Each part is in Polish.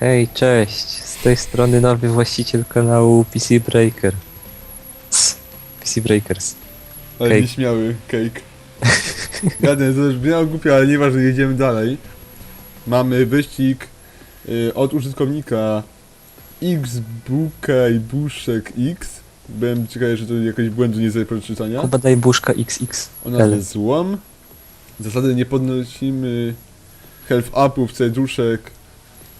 Hej, cześć! Z tej strony nowy właściciel kanału PC Breaker. PC Breakers. Ale Cake. nieśmiały, cake. Gadne, to już brzmiało głupio, ale nieważne, jedziemy dalej. Mamy wyścig y, od użytkownika xbukaj buszek x. Byłem ciekawy, że to jakoś błędu nie zajdzie przeczytania. Kuba daj buszka XX. O nazwie złom. Zasady nie podnosimy health upów serduszek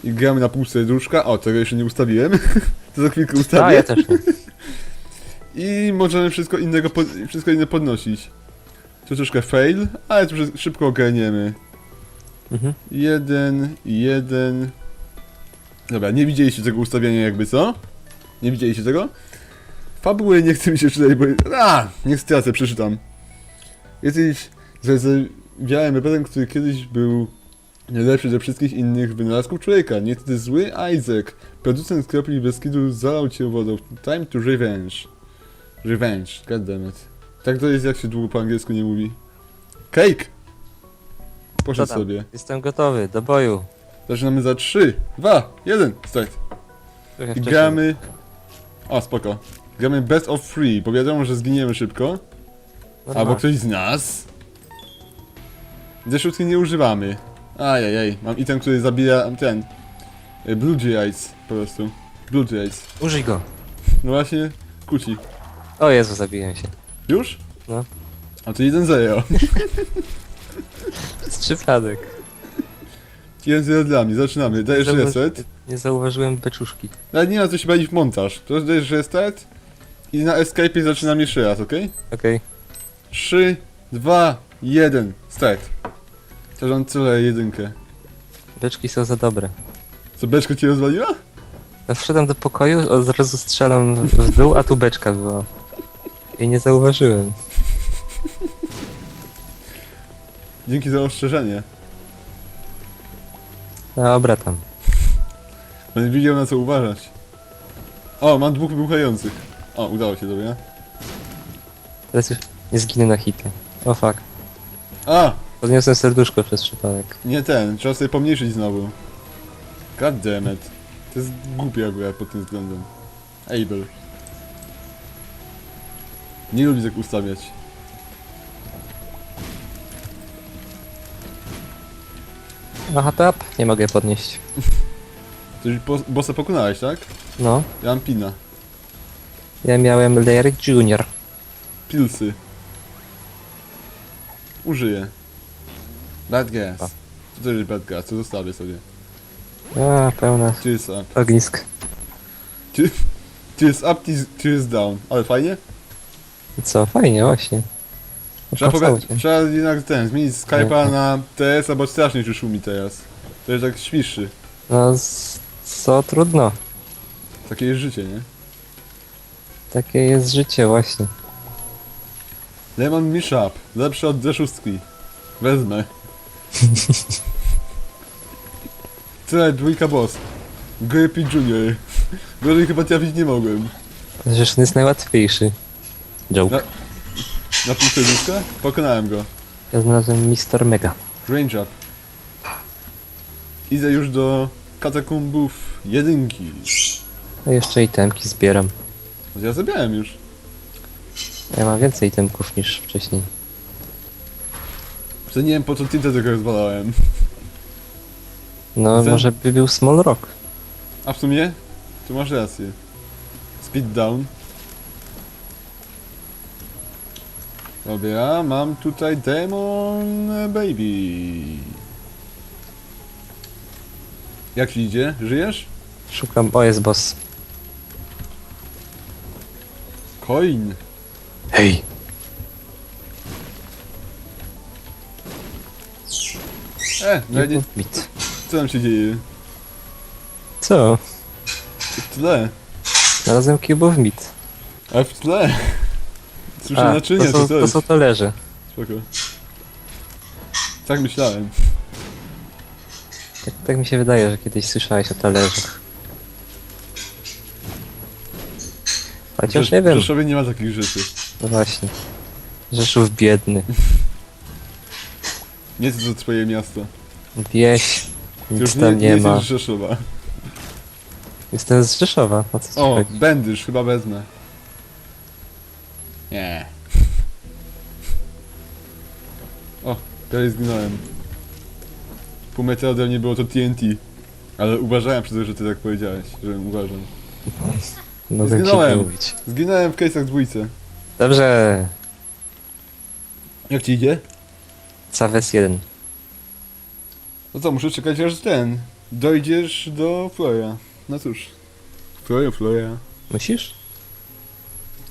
i gramy na pół serduszka. O, tego jeszcze nie ustawiłem. to za chwilkę A, ustawię. ja też nie. I możemy wszystko innego pod, wszystko inne podnosić. To troszkę fail, ale to szybko ogarniemy. Mhm. Jeden, jeden. Dobra, nie widzieliście tego ustawienia jakby co? Nie widzieliście tego? Fabuły nie chce mi się czytać, bo... A! Nie stracę, przeczytam. Jesteś zrezywiałem rebelem, który kiedyś był najlepszy ze wszystkich innych wynalazków człowieka. Niestety zły Isaac, producent kropli Beskidu, zalał cię wodą. Time to revenge. Revenge, goddammit. Tak to jest jak się długo po angielsku nie mówi. Cake! Poszedł Co tam? sobie. Jestem gotowy, do boju. Zaczynamy za 3, 2, 1, start. Trochę I wcześniej. gramy... O, spoko. Gramy best of three, bo wiadomo, że zginiemy szybko. Normalnie. Albo ktoś z nas. Ze nie używamy. Ajajaj, mam item, który zabija ten... y, Blue Eyes po prostu. Blue Eyes. Użyj go. No właśnie, kuci. O Jezu, zabiłem się. Już? No. A to 1-0. Z przypadek. 1-0 dla mnie, zaczynamy. Dajesz Zauwa- reset. Nie zauważyłem beczuszki. Ale nie ma co się bawić w montaż. To dajesz reset. I na escape zaczynam jeszcze raz, okej? Okej. 3, 2, 1, start. Teraz tyle jedynkę. Beczki są za dobre. Co, beczka ci rozwaliła? Ja wszedłem do pokoju, od razu strzelam w dół, a tu beczka była. I nie zauważyłem. Dzięki za ostrzeżenie. Dobra tam. Będę wiedział na co uważać. O, mam dwóch wybuchających. O, udało się tobie. Teraz już nie zginę na hita. O fuck. A, Podniosłem serduszko przez przypadek. nie ten, trzeba sobie pomniejszyć znowu. God damn it. To jest głupie akurat pod tym względem. Able. Nie lubię tak ustawiać. Aha, tap. Nie mogę podnieść. To już bo- bossa pokonałeś, tak? No. Ja mam pina. Ja miałem Lair Junior. Pilsy. Użyję. Bad gas. A. Co to jest bad gas? To zostawię sobie. A, pełna Cheers up. ognisk. Cheers up, cheers- cheers down. Ale fajnie? I co, fajnie, właśnie. Trzeba, Opłacało poga- się. trzeba jednak ten, zmienić Skype'a na TS, bo strasznie już szumi teraz. To jest tak śmiszy. No, z- co trudno. Takie jest życie, nie? Takie jest życie, właśnie. Lemon Mishap. Lepszy od D6. Wezmę. Tyle, dwójka boss. Grippy Junior. Gorzej chyba trafić nie mogłem. Zresztą on jest najłatwiejszy. Joke. No. Na pół serduszka? Pokonałem go. Ja znalazłem Mr. Mega. Range up. Idę już do katakumbów jedynki. A jeszcze itemki zbieram. Ja zabrałem już. Ja mam więcej itemków niż wcześniej. Że nie wiem po co ty tego rozwalałem. No, może by był Small Rock. A w sumie? Tu masz rację. Speed down. Dobra, mam tutaj Demon Baby. Jak ci idzie? Żyjesz? Szukam... O, jest boss. Coin. Hej! E, no nie, Mit. co tam się dzieje? Co? W tle. Znalazłem Cube of Meat. A w tle. Słyszę A, naczynia, to, są, czy to coś? są talerze. Spoko. Tak myślałem. Tak, tak mi się wydaje, że kiedyś słyszałeś o talerzach. Chociaż nie W wiem. Rzeszowie nie ma takich rzeczy. No właśnie. Rzeszów biedny. Nie to, to twoje miasto. Wieś. Nic Już tam nie, nie, nie ma. jesteś z Rzeszowa. Jestem z Rzeszowa, o co ci O, chodzi? będziesz, chyba wezmę. Nie. O, prawie zginąłem. Pół metra ode mnie było to TNT. Ale uważałem przez to, że ty tak powiedziałeś, żebym uważał. Mogę ci Zginąłem. nie mówić. Zginąłem w case'ach dwójce. Dobrze, Jak ci idzie? Caves 1. No co, muszę czekać aż ten. Dojdziesz do Floja. No cóż. Floja, Floja. Musisz?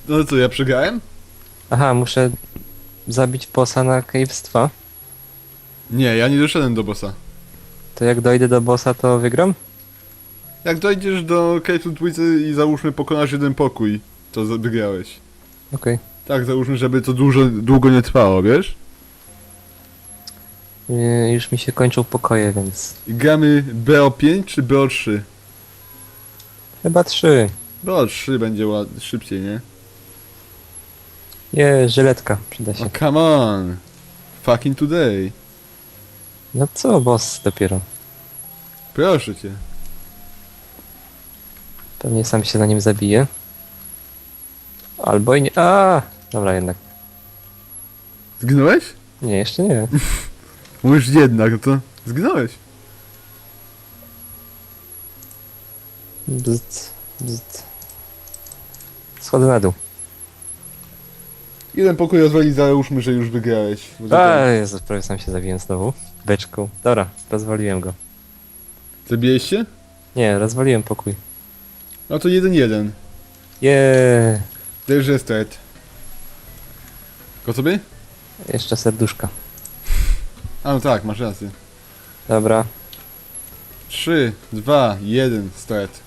No co, ja przegrałem? Aha, muszę zabić bossa na Caves 2. Nie, ja nie doszedłem do bossa. To jak dojdę do bossa, to wygram? Jak dojdziesz do case'u dwójcy i załóżmy pokonasz jeden pokój, to wygrałeś. Okej. Tak, załóżmy, żeby to dużo, długo nie trwało, wiesz? Yy, Już mi się kończą pokoje, więc... I gramy BO5 czy BO3? Chyba 3. BO3 będzie ład... szybciej, nie? Nie, żyletka, przyda się. O, come on! Fucking today. No co, boss dopiero. Proszę cię. Pewnie sam się na nim zabije. Albo i nie. A, Dobra, jednak. Zginąłeś? Nie, jeszcze nie. Mówisz jednak, no to zginąłeś. Bzd, bzd. Schodzę na dół. Jeden pokój rozwali, załóżmy, że już wygrałeś. Bo A, tam- Jezu, prawie sam się zabiłem znowu. Beczką. Dobra, rozwaliłem go. Zabiłeś się? Nie, rozwaliłem pokój. No to jeden jeden. Jeee. There's a start. Gotowy? Jeszcze serduszka. A no tak, masz rację. Dobra. 3, 2, 1, start.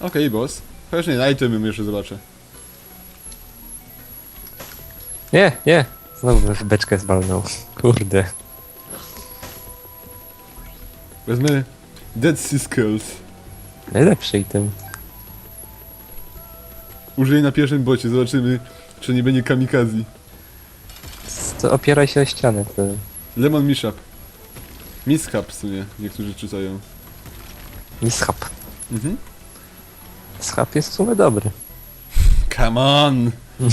Okej, boss. Chociaż nie, na itemy jeszcze zobaczę. Nie, nie. Znowu beczkę zwalnął. Kurde. Wezmę Dead Sea Skulls. Najlepszy item. Użyję na pierwszym bocie, zobaczymy, czy nie będzie kamikaze. To opieraj się o ścianę. To... Lemon Mishap. Mishap w sumie, niektórzy czytają. Mishap. Mhm. Schap jest w sumie dobry. Come on!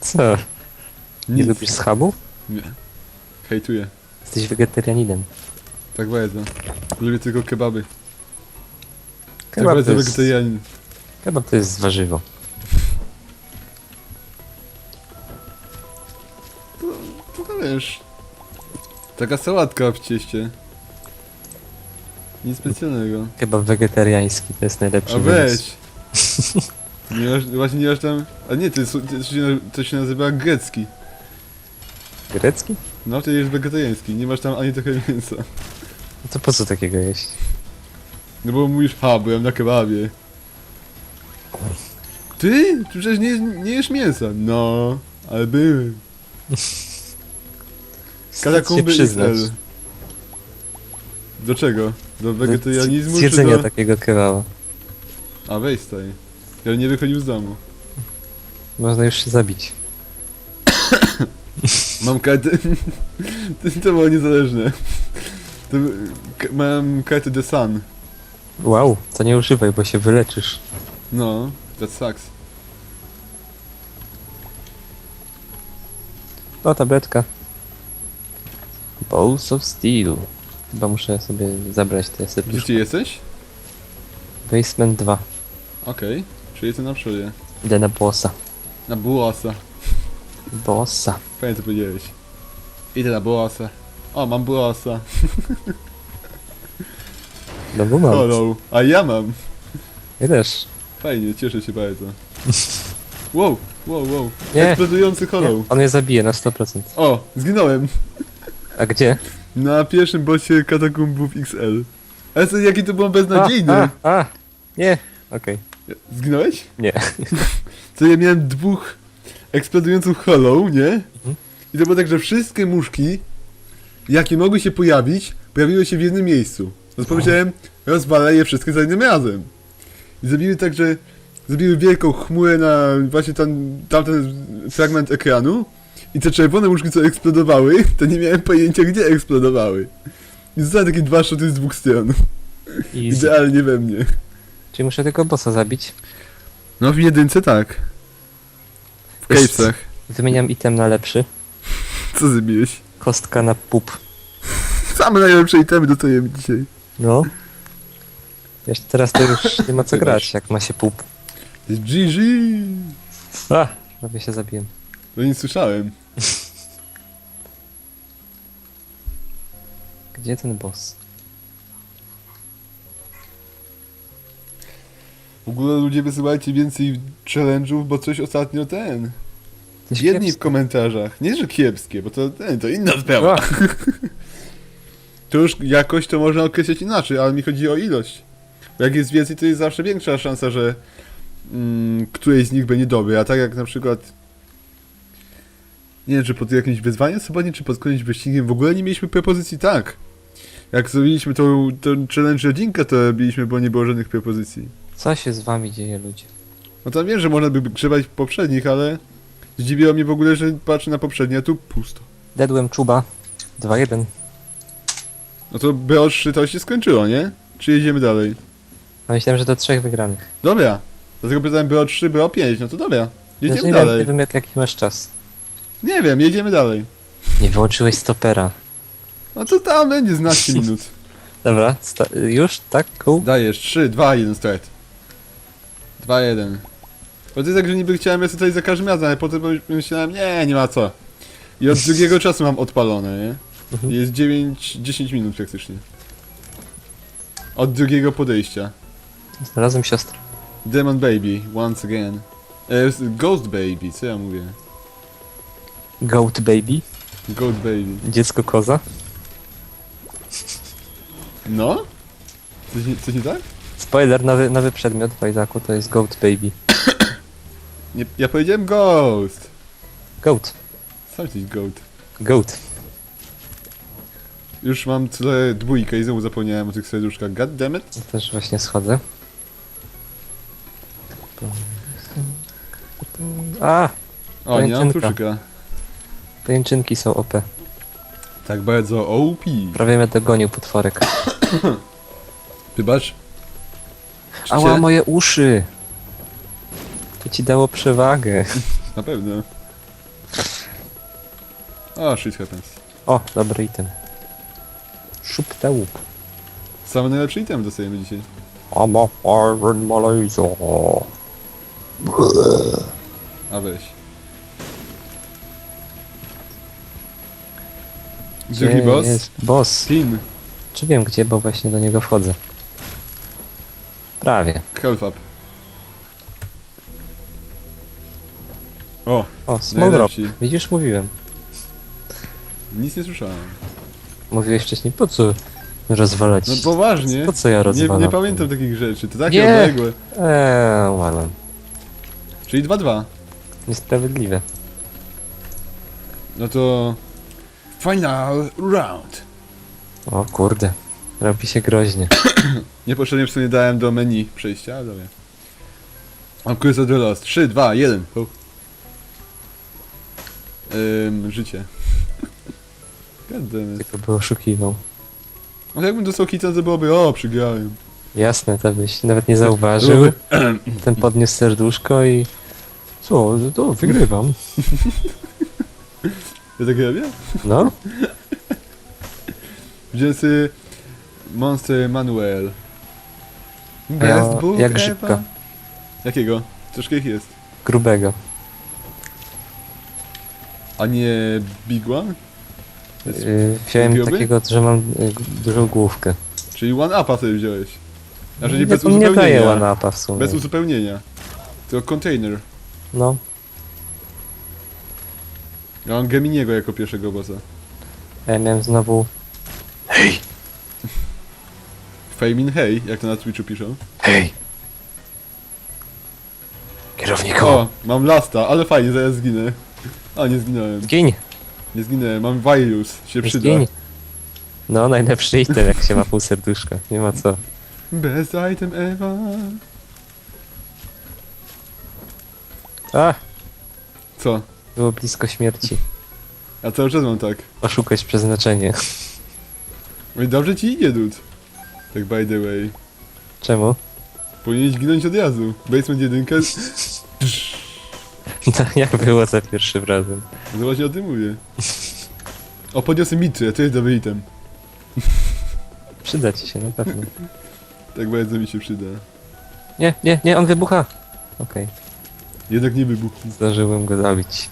Co? Nie Nic. lubisz schabu? Nie. Hejtuję. Jesteś wegetarianinem. Tak bardzo. Lubię tylko kebaby. Tak Kebab to, jest, wegetarianin. kebab to jest warzywo. Wiesz. Taka sałatka w cieście. Nic specjalnego. Kebab wegetariański to jest najlepszy A weź! Nie masz, właśnie nie masz tam... A nie, to, jest, to, się, to się nazywa grecki. Grecki? No to jest wegetariański, nie masz tam ani trochę mięsa. No to po co takiego jeść? No bo mówisz, ha, byłem na kebabie. Ty? Ty przecież nie, nie jesz mięsa. No, ale byłem. Wstyd się Katakumby przyznać. XL. Do czego? Do wegetarianizmu czy Zjedzenia do... takiego kebaba. A weź staj. Ja nie wychodził z domu. Można już się zabić. Mam kartę... to, to było niezależne. To, k- mam kartę The Sun. Wow, to nie używaj, bo się wyleczysz. No, that sucks. O, tabletka. Balls of Steel. Chyba muszę sobie zabrać te Gdzie serduszko. ty jesteś? Basement 2. Okej, czyli jestem na przodzie. Idę na bossa. Na bossa. Bossa. Fajnie to powiedziałeś. Idę na bossa. O, mam bossa. No bo mam. Hello. A ja mam. Ja też. Fajnie, cieszę się bardzo. Wow, wow, wow. Nie. Eksplodujący hollow. Nie, on mnie zabije na 100%. O, zginąłem. A gdzie? Na pierwszym bocie katakumbów XL. Ale co, jaki to było beznadziejny. A, a, a. Nie. Okej. Zginąłeś? Nie. Co ja miałem dwóch eksplodujących hollow, nie? I to było tak, że wszystkie muszki, jakie mogły się pojawić, pojawiły się w jednym miejscu. No to pomyślałem, rozwalę je wszystkie za jednym razem. I zrobiły tak, że zrobiły wielką chmurę na właśnie tam, tamten fragment ekranu i te czerwone muszki, co eksplodowały, to nie miałem pojęcia, gdzie eksplodowały. I zostały takie dwa szoty z dwóch stron. Easy. Idealnie we mnie. Czyli muszę tego bossa zabić. No w jedynce tak. W Jest. cavesach. Wymieniam item na lepszy. Co zrobiłeś? Kostka na pup. Same najlepsze itemy dostajemy dzisiaj. No. Wiesz, teraz to już nie ma co grać, jak ma się pup. Jest GG! A, prawie się zabiłem. No nie słyszałem. Gdzie ten boss? W ogóle ludzie wysyłajcie więcej challenge'ów, bo coś ostatnio ten. Coś Jedni w komentarzach. Nie, że kiepskie, bo to, ten, to inna sprawa. To już jakość to można określić inaczej, ale mi chodzi o ilość. Jak jest więcej, to jest zawsze większa szansa, że mm, któreś z nich będzie dobre, a tak jak na przykład nie wiem, czy pod jakimś wyzwaniem sobotnim, czy pod którymś wyścigiem w ogóle nie mieliśmy propozycji tak. Jak zrobiliśmy tą, tą challenge rodzinkę, to robiliśmy, bo nie było żadnych propozycji. Co się z wami dzieje, ludzie? No tam wiem, że można by grzebać w poprzednich, ale zdziwiło mnie w ogóle, że patrzę na poprzednie, a tu pusto. Dedłem czuba. 2-1. No to BO3 to się skończyło, nie? Czy jedziemy dalej? A myślałem, że do trzech wygranych. Dobra. Dlatego pytałem BO3, BO5, no to dobra. Jedziemy Znaczy, nie, wiem, dalej. nie wiem, jak, jaki masz czas. Nie wiem, jedziemy dalej. Nie wyłączyłeś stopera. No to tam będzie 12 minut. Dobra, sta- już? Tak? Cool? Dajesz, 3, 2, 1, start. 2, 1. Bo to jest tak, że niby chciałem jest tutaj za każdym razem, ale potem myślałem, nie, nie ma co. I od drugiego czasu mam odpalone, nie? Mhm. Jest 9, 10 minut praktycznie. Od drugiego podejścia. Znalazłem siostrę. Demon Baby, once again. E, Ghost Baby, co ja mówię? Goat baby. Goat Baby. Dziecko koza. No? Coś nie, coś nie tak? Spoiler, nowy, nowy przedmiot w Wajdaku to jest Goat baby. Nie, ja powiedziałem Ghost. Goat. Sam jesteś Goat. Goat. Już mam tyle dwójkę i znowu zapomniałem o tych serduszkach. God damn it. Ja też właśnie schodzę. A! O, nie mam Pajęczynka. Pajęczynki są OP. Tak bardzo OP. Prawie mnie dogonił potworek. Wybacz. Czy Ała, cię- moje uszy! To ci dało przewagę. Na pewno. O, shit happens. O, dobry item. Szup te łup. Same najlepsze itemy dostajemy dzisiaj. I'm a Iron Malaysia. A weź. Drugi Gdzie boss? jest boss? Team. Czy wiem gdzie, bo właśnie do niego wchodzę. Prawie. Health up. O, O, small drop. najlepsi. Widzisz, mówiłem. Nic nie słyszałem. Mówiłeś wcześniej, po co rozwalać? No poważnie. Po co ja Nie, rozwalam? nie pamiętam takich rzeczy. To takie Nie. odległe. Eee, umarłem. Czyli 2-2. Niesprawiedliwe. No to... Final round. O kurde. Robi się groźnie. Niepotrzebnie w sumie dałem do menu przejścia, ale dobra. Mam quiz of the lost. 3, 2, 1. Ho. Ym, życie. Goddammit. Tylko by oszukiwał. No jakbym dostał hita, to byłoby, o, przegrałem. Jasne, to byś nawet nie zauważył. Ten podniósł serduszko i... Co? To wygrywam. Ja tak robię? No. Wziąłem sobie Monster Manuel. Ja- Best book jak ever. grzybka. Jakiego? Troszkę ich jest. Grubego. A nie Big One? Jest- Yy, wziąłem takiego, że mam yy, dużą główkę. Czyli One Upa sobie wziąłeś. Znaczy nie bez on nie daje uzupełnienia. one-upa w sumie. Bez uzupełnienia. To container. No. Ja mam Geminiego jako pierwszego bossa. Ja miałem znowu... Fame in Hey, jak to na Twitchu piszą. Hej! Kierowniku! O, mam Lasta, ale fajnie, zaraz zginę. A, nie zginąłem. Zgiń! Nie zginęłem, mam Virus, się przyda. Zgiń! No, najlepszy item, jak się ma pół serduszka. Nie ma co. Best item ever. A! Co? Było blisko śmierci. A cały czas mam tak. Oszukać przeznaczenie. No i dobrze ci idzie, dud. Tak by the way. Czemu? Powinieneś ginąć od razu. Basement jedynkę. No, jak było za pierwszym razem? No właśnie o tym mówię. O, podniosłem mitrę, to jest dobry item. Przyda ci się, na pewno. Tak bardzo mi się przyda. Nie, nie, nie, on wybucha! Okej, Jednak nie wybuchł. zdążyłem go zabić.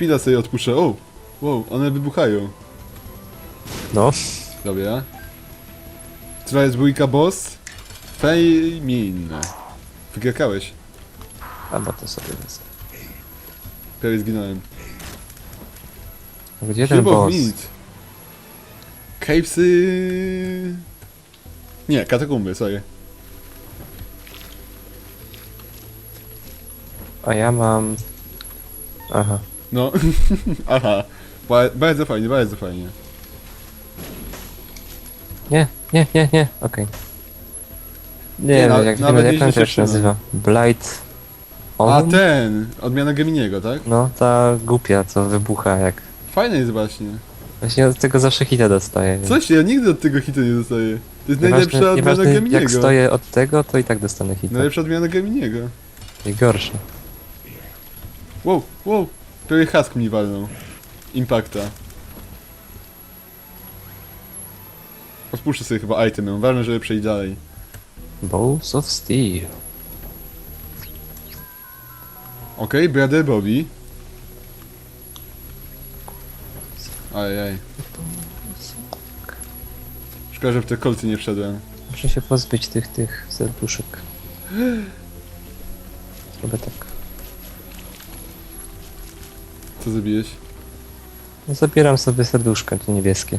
Pila sobie odpuszcza. O! Wow, one wybuchają. No, Dobra. Która jest dwójka boss? Fejmin. Wykrakałeś. albo to sobie wezmę. Prawie zginąłem. Gdzie ten Chyba boss? nic. Cavesy... Nie, katakumby, sorry. A ja mam... Aha. No, aha. Ba- Bardzo fajnie, bardzo fajnie. Nie, nie, nie, nie, okej. Nie, Nie, no, na- jak nawet wiemy, jak nieźle on się też trzyma. nazywa? Blight... A ten! Odmiana Geminiego, tak? No, ta głupia, co wybucha jak... Fajne jest właśnie. Właśnie od tego zawsze hita dostaje. więc Coś, ja nigdy od tego hitu nie dostaję. To jest nieważne- najlepsza odmiana nieważne, Geminiego. jak stoję od tego, to i tak dostanę hita. Najlepsza odmiana Geminiego. I gorsze. Wow, wow. Prawie hask mi walnął. Impacta. Odpuszczę sobie chyba item, ważne, żeby przejść dalej. Balls of Steel. Okej, Brother Bobby. Ajaj. Szkoda, że w te kolcy nie wszedłem. Muszę się pozbyć tych, tych serduszek. Chyba tak. Co zrobiłeś? No, zabieram sobie serduszka, te niebieskie.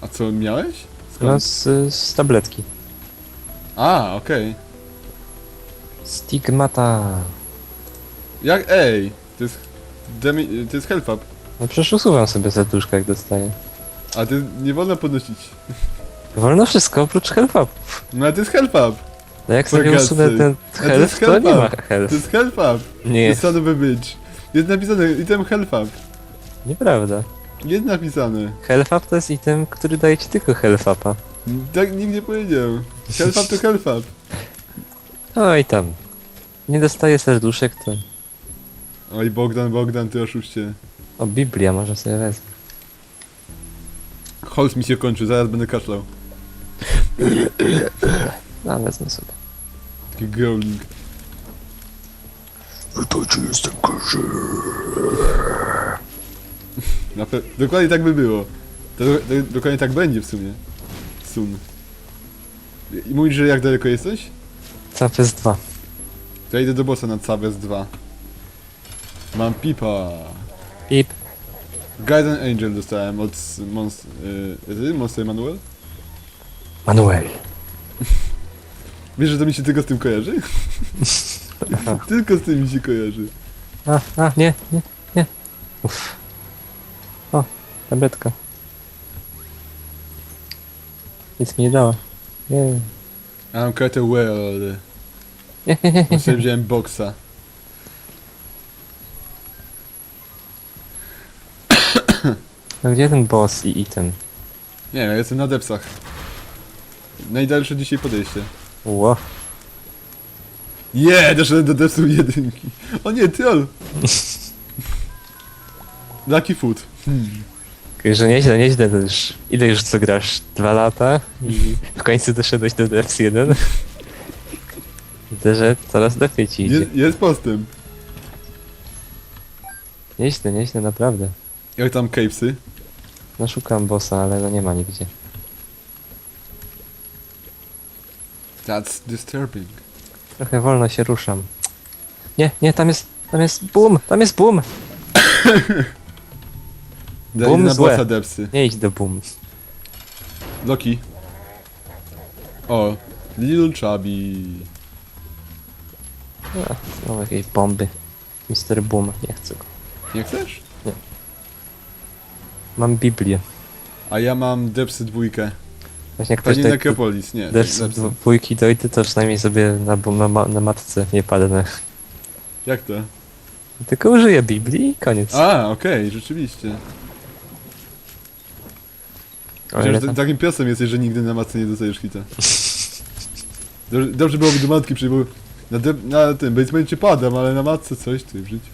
A co miałeś? No, z, z tabletki. A, okej. Stigmata. Jak, ej! To jest... Demi, to jest health up. No przecież usuwam sobie serduszka, jak dostaję. A ty nie wolno podnosić. Wolno wszystko, oprócz up. No ale to jest health up. No jak sobie usunę ten to jest health, to nie ma health To jest health up. Nie, To son of a bitch. Jest napisane item health up. nieprawda. Jest napisane. Health up to jest item, który daje ci tylko health upa. Tak nikt nie powiedział. Up to health up. No tam. Nie dostaję serduszek, to... Oj Bogdan, Bogdan, ty oszuście. O, Biblia może sobie wezmę. Holz mi się kończy, zaraz będę kaszlał. No, wezmę sobie. Taki growling. Na pe- dokładnie tak by było. To, to, dokładnie tak będzie w sumie. Sun. I mówisz, że jak daleko jesteś? Capes 2. To ja idę do bossa na Cabez 2. Mam pipa. Pip. Guardian Angel dostałem od Monst... Yy, Monster Manuel? Manuel. Wiesz, że to mi się tylko z tym kojarzy? Tylko z tym mi się kojarzy. A, a, nie, nie, nie. Uff. O, tabletka. Nic mi nie dała. Nie, I'm quite a world. nie, nie, nie. Bo sobie wziąłem boksa. No gdzie ten boss i item? Nie ja jestem na depsach. Najdalsze dzisiaj podejście. Ło. Je, doszedłem do depsów jedynki. O nie, troll! Lucky food. Hmm. Że nieźle, nieźle to już. Ile już co grasz? Dwa lata? I w końcu doszedłeś do Devs 1? Widzę, że coraz lepiej ci idzie. Jest, jest postęp. Nieźle, nieźle, naprawdę. Jak tam cavesy? No szukam bossa, ale no nie ma nigdzie. That's disturbing. Trochę wolno się ruszam. Nie, nie, tam jest, tam jest boom, tam jest boom! Daj Bum na złe. bossa depsy. Nie idź do boom. Loki. O, Little Chubby. A, znowu jakieś bomby. Mr. Boom, nie chcę go. Nie chcesz? Mam Biblię. A ja mam depsy dwójkę. Właśnie jak ktoś do Necropolis, nie. Devs Depsy. dwójki dojdzie, to przynajmniej sobie na, na, ma- na matce nie padnę. Jak to? Tylko użyję Biblii i koniec. A, okej, rzeczywiście. O ile tam? takim piosem jesteś, że nigdy na matce nie dostajesz hita. Dobrze, dobrze byłoby do matki przyjść, bo na, de- na tym basemencie padam, ale na matce coś ty w życiu.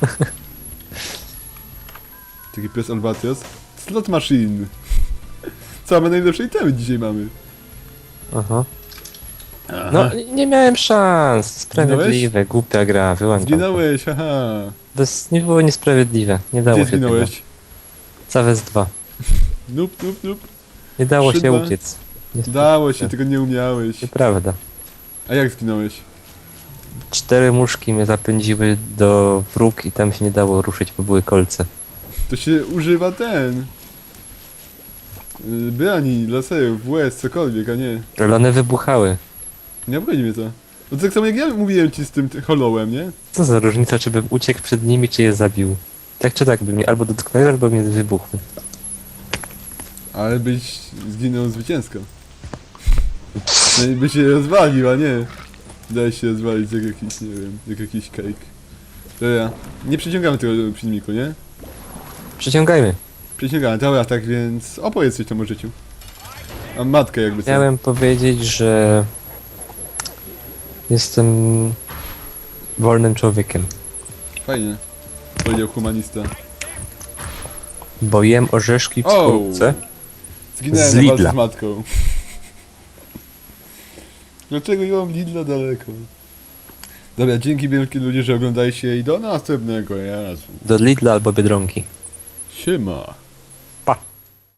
Taki pies Albatrios. Slot machine. Same najlepsze itemy dzisiaj mamy. Aha. No, nie miałem szans. Sprawiedliwe, głupia gra, wyłączam. Zginąłeś, haha. To jest, nie było niesprawiedliwe. Nie dało Gdzie się zginąłeś? Caves 2. Nup, nup, nup. Nie dało się Szydła. uciec. Dało się, tylko nie umiałeś. Nieprawda. A jak zginąłeś? Cztery muszki mnie zapędziły do próg i tam się nie dało ruszyć, bo były kolce. To się używa ten. Y, Brani, laserów, łez, cokolwiek, a nie. Ale one wybuchały. Nie obchodzi mnie to. No to tak samo jak ja mówiłem ci z tym ty- hollowem, nie? Co za różnica, czy bym uciekł przed nimi, czy je zabił. Tak czy tak by mnie albo dotknęły, albo mnie wybuchły. Ale byś zginął zwycięsko. No i by się rozwalił, a nie. Daj się rozwalić jak jakiś, nie wiem, jak jakiś cake. Dobra, nie przeciągamy tego filmiku, nie? Przyciągajmy. Przeciągamy, dobra, tak więc opowiedz coś tam o życiu. Mam matkę jakby co. Miałem powiedzieć, że jestem wolnym człowiekiem, Fajnie. Powiedział humanista. bo jem orzeszki w O! skorupce. Zginąłem Z na walce Lidla. z matką. Dlaczego ja mam Lidla daleko? Dobra, dzięki wielkie ludzie, że oglądaliście i do następnego razu. Do Lidla albo Biedronki. Siema.